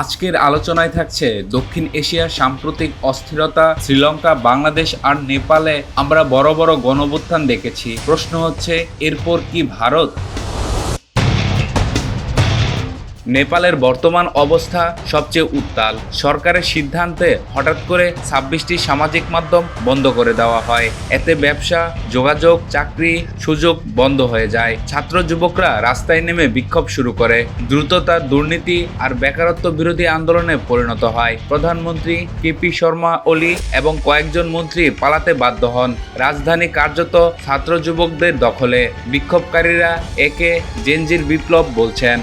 আজকের আলোচনায় থাকছে দক্ষিণ এশিয়ার সাম্প্রতিক অস্থিরতা, শ্রীলঙ্কা, বাংলাদেশ আর নেপালে আমরা বড় বড় গণভুত্থান দেখেছি। প্রশ্ন হচ্ছে, এরপর কি ভারত? নেপালের বর্তমান অবস্থা সবচেয়ে উত্তাল। সরকারের সিদ্ধান্তে হঠাৎ করে ছাব্বিশটি সামাজিক মাধ্যম বন্ধ করে দেওয়া হয়। এতে ব্যবসা, যোগাযোগ, চাকরি সুযোগ বন্ধ হয়ে যায়। ছাত্র যুবকরা রাস্তায় নেমে বিক্ষোভ শুরু করে। দ্রুততা, দুর্নীতি আর বেকারত্ব বিরোধী আন্দোলনে পরিণত হয়। প্রধানমন্ত্রী কেপি শর্মা ওলি এবং কয়েকজন মন্ত্রী পালাতে বাধ্য হন। রাজধানী কার্যত ছাত্র যুবকদের দখলে। বিক্ষোভকারীরা একে জেনজির বিপ্লব বলছেন।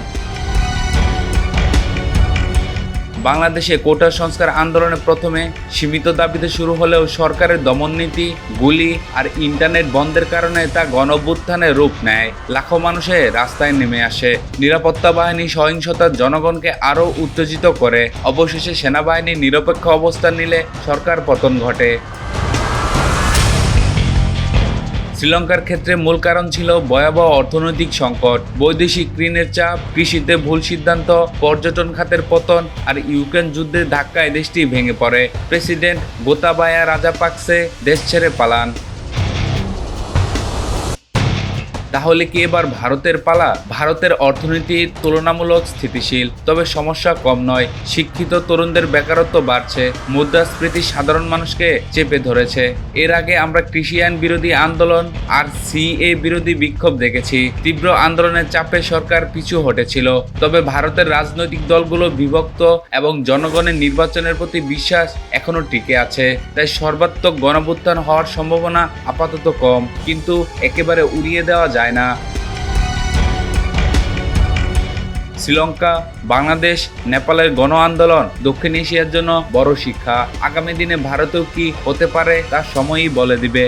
বাংলাদেশে কোটা সংস্কার আন্দোলনে প্রথমে সীমিত দাবিতে শুরু হলেও সরকারের দমননীতি, গুলি আর ইন্টারনেট বন্ধের কারণে তা গণভ্যুত্থানের রূপ নেয়। লাখো মানুষে রাস্তায় নেমে আসে। নিরাপত্তা বাহিনী সহিংসতা জনগণকে আরও উত্তেজিত করে। অবশেষে সেনাবাহিনী নিরপেক্ষ অবস্থান নিলে সরকার পতন ঘটে। শ্রীলঙ্কার ক্ষেত্রে মূল কারণ ছিল ভয়াবহ অর্থনৈতিক সংকট, বৈদেশিক ঋণের চাপ, কৃষিতে ভুল সিদ্ধান্ত, পর্যটন খাতের পতন আর ইউক্রেন যুদ্ধের ধাক্কায় দেশটি ভেঙে পড়ে। প্রেসিডেন্ট গোতাবায়া রাজাপাকসে দেশ ছেড়ে পালান। তাহলে কি এবার ভারতের পালা ভারতের অর্থনীতি তুলনামূলক স্থিতিশীল? তবে সমস্যা কম নয়। শিক্ষিত তরুণদের বেকারত্ব বাড়ছে। মুদ্রাস্ফীতি সাধারণ মানুষকে চেপে ধরেছে। এর আগে আমরা কৃষি আইন বিরোধী আন্দোলন আর সিএ বিরোধী বিক্ষোভ দেখেছি। তীব্র আন্দোলনের চাপে সরকার পিছু হটেছিল। তবে ভারতের রাজনৈতিক দলগুলো বিভক্ত এবং জনগণের নির্বাচনের প্রতি বিশ্বাস এখনও টিকে আছে। তাই সর্বাত্মক গণভুত্থান হওয়ার সম্ভাবনা আপাতত কম। কিন্তু একেবারে উড়িয়ে দেওয়া যায় না। শ্রীলঙ্কা, বাংলাদেশ, নেপালের গণ আন্দোলন দক্ষিণ এশিয়ার জন্য বড় শিক্ষা। আগামী দিনে ভারতেও কি হতে পারে, তা সময়ই বলে দিবে।